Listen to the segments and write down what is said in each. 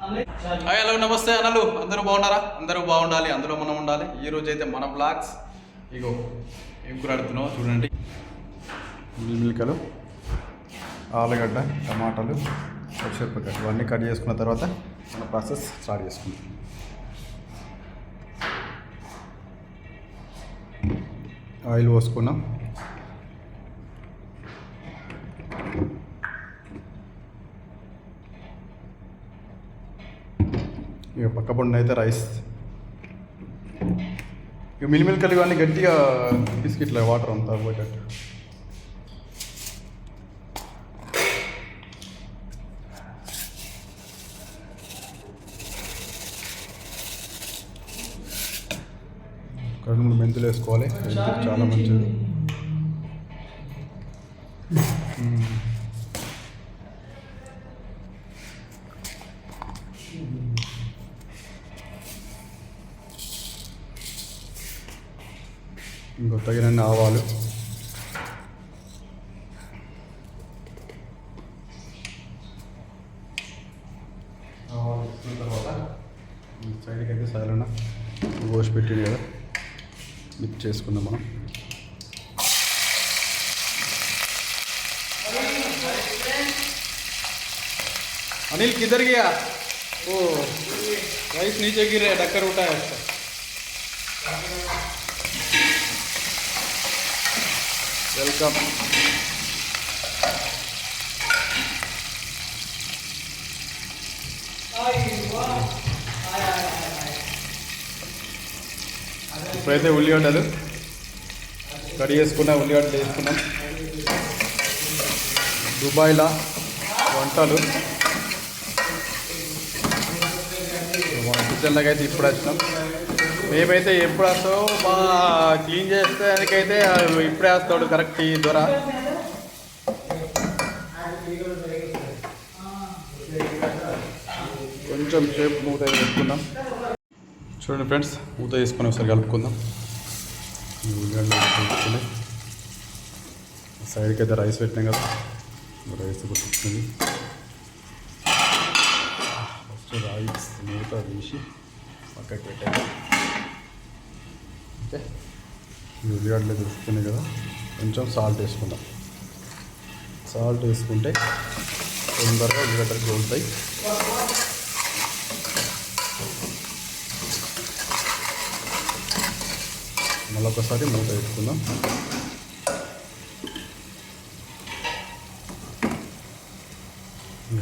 Hello నమస్తే అనలు అందరూ బాగున్నారా? అందరూ బాగుండాలి. అందులో మనం ఉండాలి. ఈ రోజు అయితే మన బ్లాగ్స్. ఇగో ఏం కూర చూడండి. మిల్కలు ఆలుగడ్డ టమాటాలు పచ్చిమిరపకాయలు. ఇవన్నీ కట్ చేసుకున్న తర్వాత మన ప్రాసెస్ స్టార్ట్ చేసుకుందాం. ఆయిల్ పోసుకున్నాం ఇక పక్క పండు అయితే రైస్ ఇక మిలిమిల్కలు ఇవన్నీ గట్టిగా బిస్కెట్ల వాటర్ అంతా పోయేటట్టు. రెండు మూడు మెంతులు వేసుకోవాలి. మెంతులు చాలా మంచిది. తగినన్ని ఆవాలు ఆవాలు వేసుకున్న తర్వాత ఈ సైడ్కి అయితే సైలన కోసి పెట్టింది కదా మిక్స్ చేసుకుందాం మనం अनिल किधर गया ओ राइस नीचे गिर रहा है डक्कर उठा है उसका వెల్కమ్. ఇప్పుడైతే ఉల్లిగడ్డలు కడి చేసుకున్నాం ఉల్లిగడ్డలు వేసుకున్నాం. దుబాయ్లా వంటలు. కిచెన్లోకి అయితే ఇప్పుడు వచ్చినాం మేమైతే ఎప్పుడు వస్తావు బాగా క్లీన్ చేసేదానికైతే ఇప్పుడే వస్తాడు కరెక్ట్ ఈ దొర. కొంచెం సేపు మూత వేసుకుందాం. చూడండి ఫ్రెండ్స్ మూత వేసుకొని ఒకసారి కలుపుకుందాం. ఉల్లిగడ్డ సైడ్కి అయితే రైస్ పెట్టినాం కదా. రైస్ కొట్టుకుంది ఫస్ట్ రైస్ మూత తీసి పక్కకి పెట్టాను ఓకే ఈ ఉల్లిగడ్డలు దొరుకుతున్నాయి కదా కొంచెం సాల్ట్ వేసుకుందాం. సాల్ట్ వేసుకుంటే తొందరగా ఉల్లిగడ్డలు గోలుతాయి. మళ్ళీ ఒకసారి మూత పెట్టుకుందాం.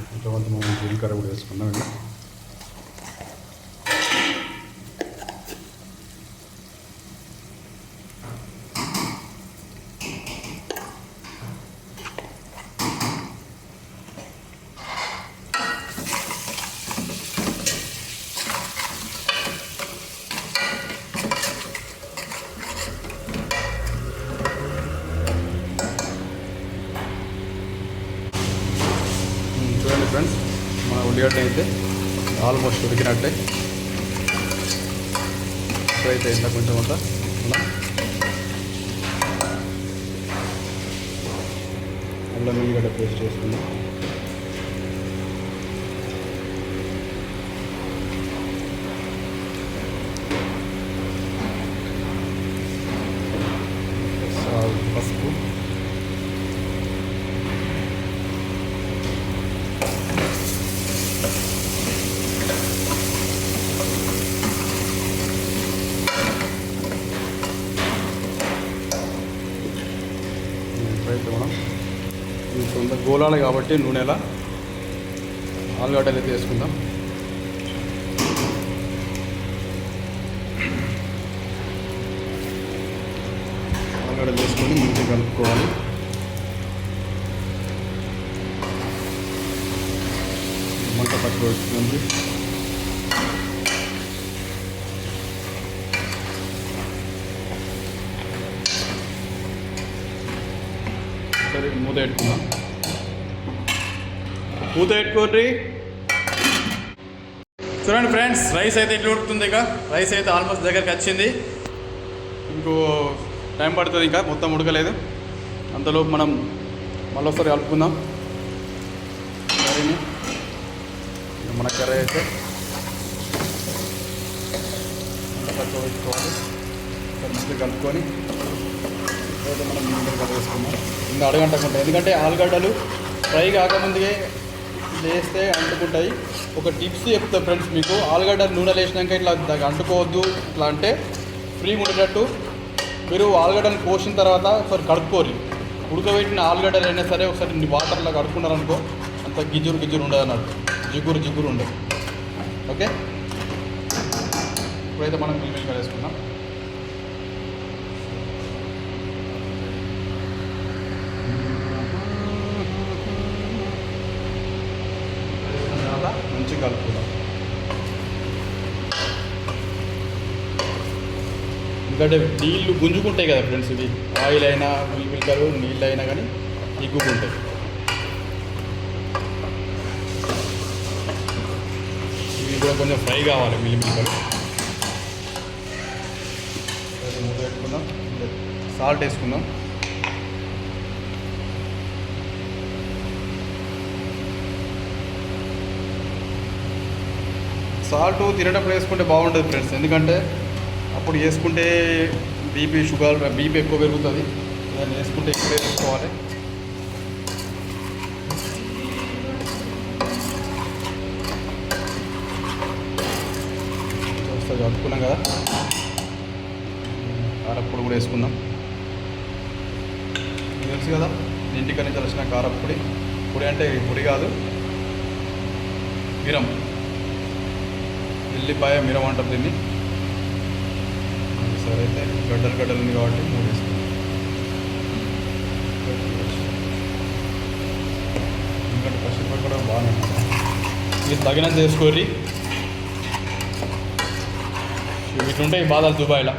కొంచెం మనం జీలకర్ర కూడా వేసుకుందాం అండి ఉమ్, చూడండి ఫ్రెండ్స్ మన ఉల్లిగడ్డ అయితే ఆల్మోస్ట్ ఉడికినట్టే. ఇప్పుడైతే ఇంత కొంచెం అంతా మనం అల్లం ఉల్లిగడ్డ పేస్ట్ చేసుకుందాం పసుపు ఇప్పుడైతే మనం కొంత గోళాలు కాబట్టి నూనెలా? ఆలుగడ్డలు అయితే వేసుకుందాం. ఆలుగడ్డలు వేసుకొని మంచిగా కలుపుకోవాలి. మంట తక్కువ సరే మూత పెట్టుకుందాం. మూత పెట్టుకోర్రి చూడండి ఫ్రెండ్స్ రైస్ అయితే ఎట్లా ఉడుకుతుంది ఇక? రైస్ అయితే ఆల్మోస్ట్ దగ్గరికి వచ్చింది. ఇంకో టైం పడుతుంది ఇంకా మొత్తం ఉడకలేదు. అంతలోపు మనం మళ్ళొకసారి కలుపుకుందాం. కర్రీని మన కర్రీ అయితే మంచిగా కలుపుకొని అయితే మనం నీళ్ళు ఇంకా అడగంట ఎందుకంటే ఆలుగడ్డలు ఫ్రై కాకముందుకే వేస్తే అంటుకుంటాయి. ఒక టిప్స్ చెప్తా ఫ్రెండ్స్ మీకు. ఆలుగడ్డ నూనె వేసినాక ఇట్లా దానికి అంటుకోవద్దు. ఇట్లా అంటే ఫ్రీ ఉండేటట్టు మీరు ఆలుగడ్డను కోసిన తర్వాత ఒకసారి కడుక్కోరి. ఉడకబెట్టిన ఆలుగడ్డలు అయినా సరే ఒకసారి వాటర్లో కడుక్కున్నారనుకో అంత గిజురు గిజురు ఉండదు అన్నట్టు జిగురు జిగురు ఉండదు. ఓకే? ఇప్పుడైతే మనం మిల్మిల్ వేసుకున్నాం తర్వాత మంచిగా కలుపుకుందాం ఎందుకంటే నీళ్ళు గుంజుకుంటాయి కదా ఫ్రెండ్స్ ఇవి ఆయిల్ అయినా మిల్మిల్కలు నీళ్ళు అయినా కానీ ఇగ్గుకుంటాయి. ఇవి కూడా కొంచెం ఫ్రై కావాలి మిల్మిల్కలు మూత పెట్టుకుందాం. సాల్ట్ వేసుకుందాం. సాల్ట్ తినేటప్పుడు వేసుకుంటే బాగుంటుంది ఫ్రెండ్స్. ఎందుకంటే అప్పుడు వేసుకుంటే బీపీ షుగర్ బీపీ ఎక్కువ పెరుగుతుంది. దాన్ని వేసుకుంటే ఎక్కువ వేసుకోవాలి చూస్తే కలుపుకున్నాం కదా. కారప్పొడి కూడా వేసుకుందాం. తెలుసు కదా ఇంటికి నుంచి వచ్చిన కారప్పొడి పొడి అంటే పొడి కాదు. మిరం. ఎల్లిపాయ మిరం అంటారు దీన్ని. అయితే గడ్డలు గడ్డలు ఉంది కాబట్టి మూడు ఎందుకంటే పచ్చిమిరపకాయ కూడా బాగానే ఉంటుంది మీరు తగినంత చేసుకోర్రి ఇట్లుంటాయి బాధలు దుబాయ్లో.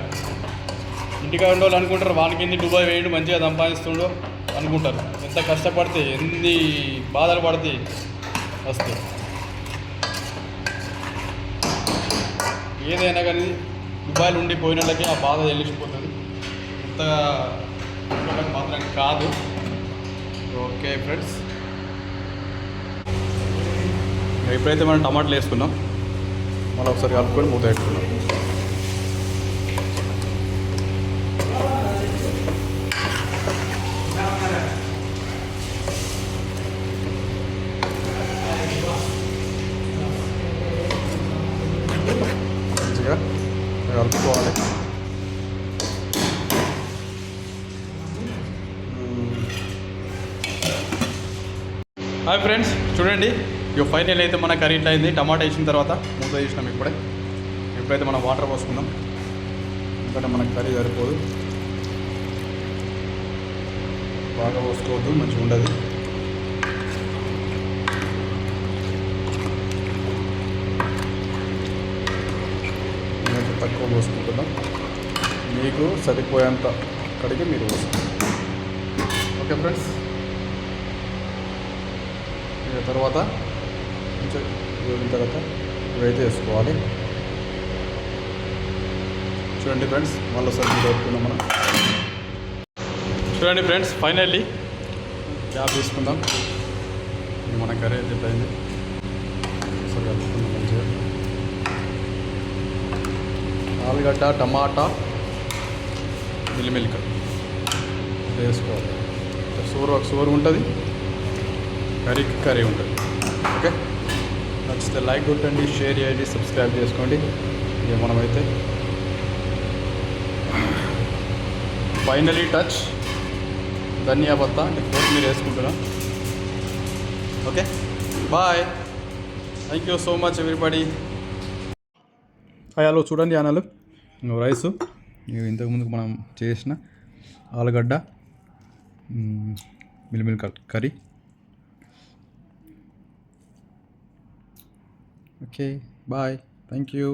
ఇంటికి ఉండే వాళ్ళు అనుకుంటారు వానికి ఎన్ని దుబాయ్ వేయండి మంచిగా సంపాదిస్తుండో అనుకుంటారు. ఎంత కష్టపడితే ఎన్ని బాధలు పడితే వస్తాయి. ఏదైనా కానీ దుబాయ్లో ఉండి పోయిన వాళ్ళకి ఆ బాధ తెలిసిపోతుంది. ఇంత మాత్రం కాదు. Okay friends. ఎప్పుడైతే మనం టమాటాలు వేసుకున్నాం. మళ్ళీ ఒకసారి కలుపుకొని మూత పెట్టుకున్నాం. కలుపుకోవాలి. హాయ్ ఫ్రెండ్స్ చూడండి ఇక ఫైనల్ అయితే మన కర్రీ ఇట్లా అయింది. టమాటా వేసిన తర్వాత మూత వేసినాం ఇప్పుడే. ఇప్పుడైతే మనం వాటర్ పోసుకుందాం. ఎందుకంటే మనకు కర్రీ సరిపోదు. బాగా పోసుకోవద్దు మంచిగా ఉండదు. మీకు సరిపోయేంత అక్కడికి మీరు ఓకే ఫ్రెండ్స్. ఇక తర్వాత కొంచెం వేగిన తర్వాత ఇవైతే వేసుకోవాలి చూడండి ఫ్రెండ్స్ మళ్ళీ సరి మనం. చూడండి ఫ్రెండ్స్ ఫైనల్లీ క్యాబ్ తీసుకుందాం. మన కర్రీ అయితే అయింది మంచిగా. ఆలుగడ్డ టమాటా మిల్లిమిల్క వేసుకోవాలి. సూర్ ఒక సూర్ ఉంటుంది. కర్రీకి కర్రీ ఉంటుంది. ఓకే? నచ్చితే లైక్ కొట్టండి షేర్ చేయండి సబ్స్క్రైబ్ చేసుకోండి. ఇక మనమైతే ఫైనలీ టచ్. ధనియా పత్తా అంటే కొత్తిమీర వేసుకుంటున్నాం. Okay? Bye. Thank you so much everybody hello చూడండి అనాలు. రైసు. ఇంతకుముందు మనం చేసిన ఆలుగడ్డ మిల్మిల్ curry. Okay bye. Thank you